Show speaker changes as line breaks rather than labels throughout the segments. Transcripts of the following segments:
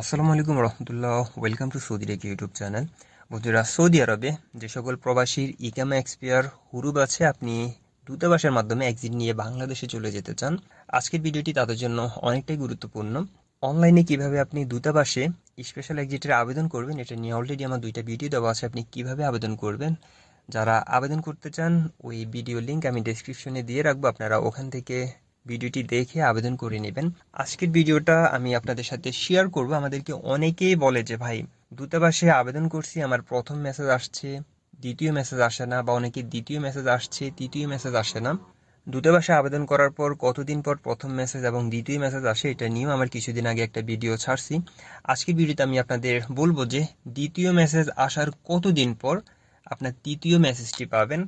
আসসালামু আলাইকুম রহমতুল্লাহ। ওয়েলকাম টু সৌদি রেখে ইউটিউব চ্যানেল বন্ধুরা সৌদি আরবে যে সকল প্রবাসীর ইকামা এক্সপিয়ার হুরুব আছে, আপনি দূতাবাসের মাধ্যমে এক্সিট নিয়ে বাংলাদেশে চলে যেতে চান। আজকের ভিডিওটি তাদের জন্য অনেকটাই গুরুত্বপূর্ণ। অনলাইনে কীভাবে আপনি দূতাবাসে স্পেশাল এক্সিটের আবেদন করবেন, এটা নিয়ে অলরেডি আমার দুইটা ভিডিও দেওয়া আছে, আপনি কীভাবে আবেদন করবেন। যারা আবেদন করতে চান, ওই ভিডিও লিঙ্ক আমি ডেসক্রিপশনে দিয়ে রাখব। আপনারা ওখান থেকে ভিডিওটি দেখে আবেদন করে নেবেন। আজকের ভিডিওটা আমি আপনাদের সাথে শেয়ার করব। আমাদেরকে অনেকেই বলে যে, ভাই, দূতাবাসে আবেদন করছি, আমার প্রথম মেসেজ আসছে, দ্বিতীয় মেসেজ আসে না, বা অনেকে দ্বিতীয় মেসেজ আসছে, তৃতীয় মেসেজ আসে না। দূতাবাসে আবেদন করার পর কতদিন পর প্রথম মেসেজ এবং দ্বিতীয় মেসেজ আসে, এটা নিয়েও আমার কিছুদিন আগে একটা ভিডিও ছাড়ছি। আজকের ভিডিওতে আমি আপনাদের বলব যে, দ্বিতীয় মেসেজ আসার কতদিন পর আপনার তৃতীয় মেসেজটি পাবেন।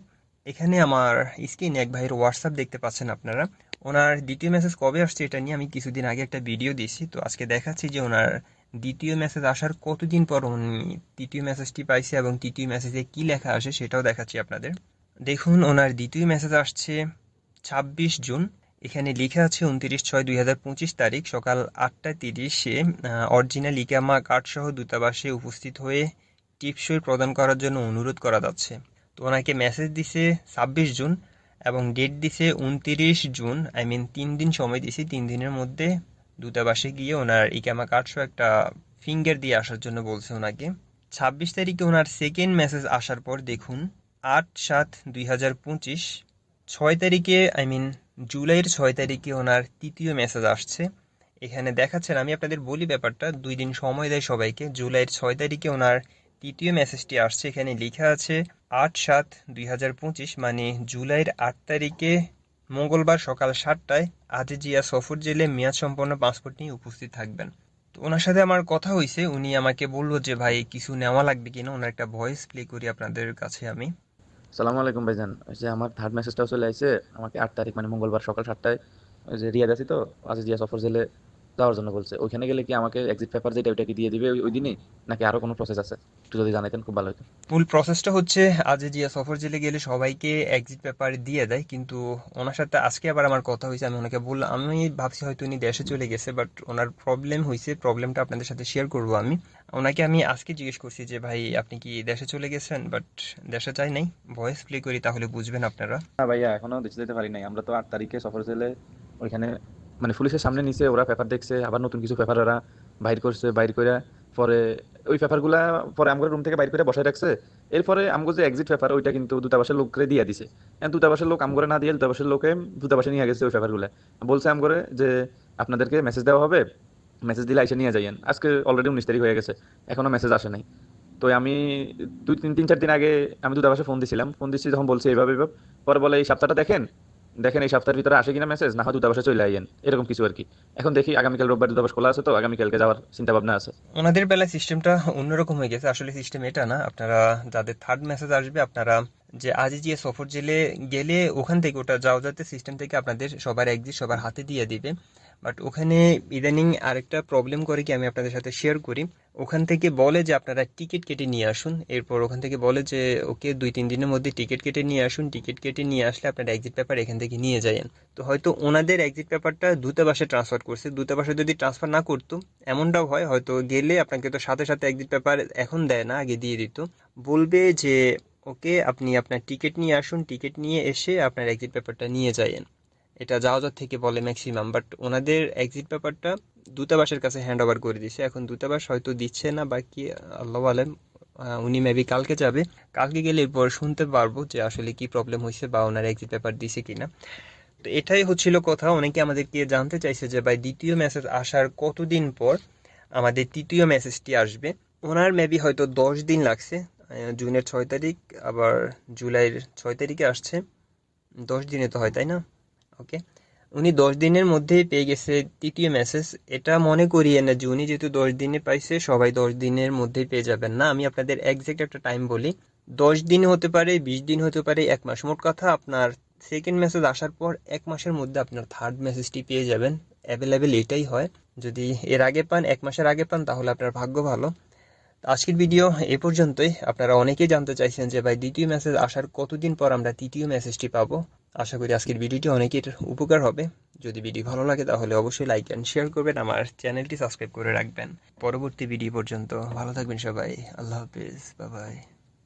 এখানে আমার স্ক্রিনে এক ভাইয়ের হোয়াটসঅ্যাপ দেখতে পাচ্ছেন আপনারা। ওনার দ্বিতীয় মেসেজ কবে আসছে এটা নিয়ে আমি কিছুদিন আগে একটা ভিডিও দিয়েছি। তো আজকে দেখাচ্ছি যে ওনার দ্বিতীয় মেসেজ আসার কতদিন পর উনি তৃতীয় মেসেজটি পাইছে এবং তৃতীয় মেসেজে কি লেখা আসে সেটাও দেখাচ্ছি আপনাদের। দেখুন, ওনার দ্বিতীয় মেসেজ আসছে ছাব্বিশ জুন। এখানে লেখা আছে উনত্রিশ ছয় দুই হাজার পঁচিশ তারিখ সকাল আটটা তিরিশে অরিজিনাল ইকামা কার্ডসহ দূতাবাসে উপস্থিত হয়ে টিপসই প্রদান করার জন্য অনুরোধ করা যাচ্ছে। তো ওনাকে মেসেজ দিছে ছাব্বিশ জুন। এবং ডেট দিছে উনতিরিশ জুন আই মিন তিন দিন সময় দিছি, তিন দিনের মধ্যে দূতাবাসে গিয়ে ওনার ইকামা কার্ডসহ একটা ফিঙ্গার দিয়ে আসার জন্য বলছে ওনাকে। ছাব্বিশ তারিখে ওনার সেকেন্ড মেসেজ আসার পর দেখুন, আট সাত দুই হাজার পঁচিশ, ছয় তারিখে আই মিন জুলাইয়ের ছয় তারিখে ওনার তৃতীয় মেসেজ আসছে। এখানে দেখাচ্ছেন, আমি আপনাদের বলি ব্যাপারটা, দুই দিন সময় দেয় সবাইকে, জুলাইয়ের ছয় তারিখে ওনার তৃতীয় মেসেজটি আসছে। এখানে লেখা আছে আট সাত দুই হাজার পঁচিশ মানে জুলাইয়ের আট তারিখে মঙ্গলবার সকাল সাতটায় আজিজিয়া সফর জেলে মেয়াদ সম্পন্ন পাসপোর্ট নিয়ে উপস্থিত থাকবেন। তো ওনার সাথে আমার কথা হয়েছে উনি আমাকে বলল যে, ভাই, কিছু নেওয়া লাগবে কিনা? ওনার একটা ভয়েস প্লে করি আপনাদের কাছে আমি।
সালামু আলাইকুম ভাইজান। ওই যে আমার থার্ড মেসেজটাও চলে আসছে আমাকে আট তারিখ মানে মঙ্গলবার সকাল সাতটায়, ওই যে রিয়াদ আছি তো, আজিজিয়া সফর জেলে যাওয়ার জন্য বলছে। ওইখানে গেলে কি আমাকে এক্সিট পেপার যেটা ওইটা কি দিয়ে দিবে ওই- দিনই? নাকি আরও কোনো প্রসেস আছে? একটু যদি জানাইতেন খুব ভালো হতো।
মূল প্রসেসটা হচ্ছে আজিজিয়া সফর জেলে গেলে সবাইকে এক্সিট পেপার দিয়ে দেয় কিন্তু ওনার সাথে আজকে আবার আমার কথা হয়েছে আমি ওনাকে বললাম আমি ভাবছি হয়তো উনি দেশে চলে গেছে বাট ওনার প্রবলেম হয়েছে প্রবলেমটা আপনাদের সাথে শেয়ার করব আমি। ওনাকে আমি আজকে জিজ্ঞেস করছি যে ভাই আপনি কি দেশে চলে গেছেন বাট দেশে চাই নাই? ভয়েস প্লে করি তাহলে বুঝবেন আপনারা।
না ভাইয়া এখনও দেশে যেতে পারি নাই। আমরা তো আট তারিখে সফর জেলে ওইখানে মানে পুলিশের সামনে নিচে ওরা পেপার দেখছে আবার নতুন কিছু পেপার ওরা বাইর করছে বাইর করে পরে ওই পেপারগুলা পরে আমাদের রুম থেকে বাইর করে বসায় রাখছে। এরপরে আমগো যে এক্সিট পেপার ওইটা কিন্তু দূতাবাসের লোককে দিয়ে দিছে। দূতাবাসের লোক আমগরে না দিয়ে দূতাবাসের লোকে দূতাবাসে নিয়ে গেছে ওই পেপারগুলা। বলছে আমগরে যে, আপনাদেরকে মেসেজ দেওয়া হবে মেসেজ দিলে এসে নিয়ে যাইয়েন। আজকে অলরেডি উনিশ তারিখ হয়ে গেছে, এখনও মেসেজ আসে নাই। তো আমি দুই, তিন তিন, চার দিন আগে আমি দূতাবাসে ফোন দিছিলাম। ফোন দিচ্ছি যখন বলছে, এইভাবে এইভাবে। পরে বলে, এই সপ্তাহটা দেখেন দেখেন এই সপ্তাহের ভিতরে আসে কিনা মেসেজ না হয় দূতাবাসে চলে আইয়েন। এরকম কিছু আর কি। এখন দেখি আগামীকাল রোববার দূতাবাস খোলা আছে তো, আগামীকালকে যাওয়ার চিন্তা ভাবনা আছে।
ওনাদের বেলায় সিস্টেমটা অন্যরকম হয়ে গেছে। আসলে সিস্টেম এটা না, আপনারা যাদের থার্ড মেসেজ আসবে, আপনারা যে আজিজিয়া সফর জেলে গেলে ওখান থেকে ওটা যাও যাতে সিস্টেম থেকে আপনাদের সবার একদিন সবার হাতে দিয়ে দিবে। বাট ওখানে ইদানিং আরেকটা প্রবলেম করে কি আমি আপনাদের সাথে শেয়ার করি। ওখান থেকে বলে যে আপনারা টিকিট কেটে নিয়ে আসুন। এরপর ওখান থেকে বলে যে, ওকে, দুই, তিন দিনের মধ্যে টিকিট কেটে নিয়ে আসুন। টিকিট কেটে নিয়ে আসলে আপনার এক্সিট পেপার এখান থেকে নিয়ে যায়েন তো হয়তো ওনাদের এক্সিট পেপারটা দূতাবাসে ট্রান্সফার করছে। দূতাবাসে যদি ট্রান্সফার না করতো, এমনটাও হয়, হয়তো গেলে আপনাকে তো সাথে সাথে এক্সিট পেপার এখন দেয় না, আগে দিয়ে দিত। বলবে যে, ওকে, আপনি আপনার টিকিট নিয়ে আসুন। টিকিট নিয়ে এসে আপনার এক্সিট পেপারটা নিয়ে যায়েন এটা যাওয়া থেকে বলে ম্যাক্সিমাম বাট ওনাদের এক্সিট পেপারটা দূতাবাসের কাছে হ্যান্ড ওভার করে দিছে এখন দূতাবাস হয়তো দিচ্ছে না বা কি আল্লাহ আলেম উনি মেবি কালকে যাবে। কালকে গেলে এরপর শুনতে পারব যে আসলে কি প্রবলেম হয়েছে বা ওনার এক্সিট পেপার দিছে কিনা। তো এটাই হচ্ছিল কথা। অনেকে আমাদেরকে জানতে চাইছে যে, ভাই, দ্বিতীয় মেসেজ আসার কতদিন পর আমাদের তৃতীয় মেসেজটি আসবে? ওনার মেবি হয়তো দশ দিন লাগছে। জুনের ছয় তারিখ, আবার জুলাইয়ের ছয় তারিখে আসছে। দশ দিনে তো হয়, তাই না? ওকে উনি দশ দিনের মধ্যেই পেয়ে গেছে তৃতীয় মেসেজ এটা মনে করিয়ে না যে উনি যেহেতু দশ দিনে পাইছে, সবাই দশ দিনের মধ্যেই পেয়ে যাবেন। না, আমি আপনাদের একজ্যাক্ট একটা টাইম বলি। দশ দিন হতে পারে, বিশ দিন হতে পারে, এক মাস। মোট কথা আপনার সেকেন্ড মেসেজ আসার পর এক মাসের মধ্যে আপনার থার্ড মেসেজটি পেয়ে যাবেন। অ্যাভেলেবেল এটাই হয়। যদি এর আগে পান, এক মাসের আগে পান, তাহলে আপনার ভাগ্য ভালো। আজকের ভিডিও এ পর্যন্তই। আপনারা অনেকেই জানতে চাইছেন যে, ভাই, দ্বিতীয় মেসেজ আসার কতদিন পর আমরা তৃতীয় মেসেজটি পাবো? আশা করি আজকের ভিডিওটি অনেকের উপকার হবে। যদি ভিডিও ভালো লাগে তাহলে অবশ্যই লাইক অ্যান্ড শেয়ার করবেন, আমার চ্যানেলটি সাবস্ক্রাইব করে রাখবেন। পরবর্তী ভিডিও পর্যন্ত ভালো থাকবেন সবাই। আল্লাহ হাফিজ। Bye bye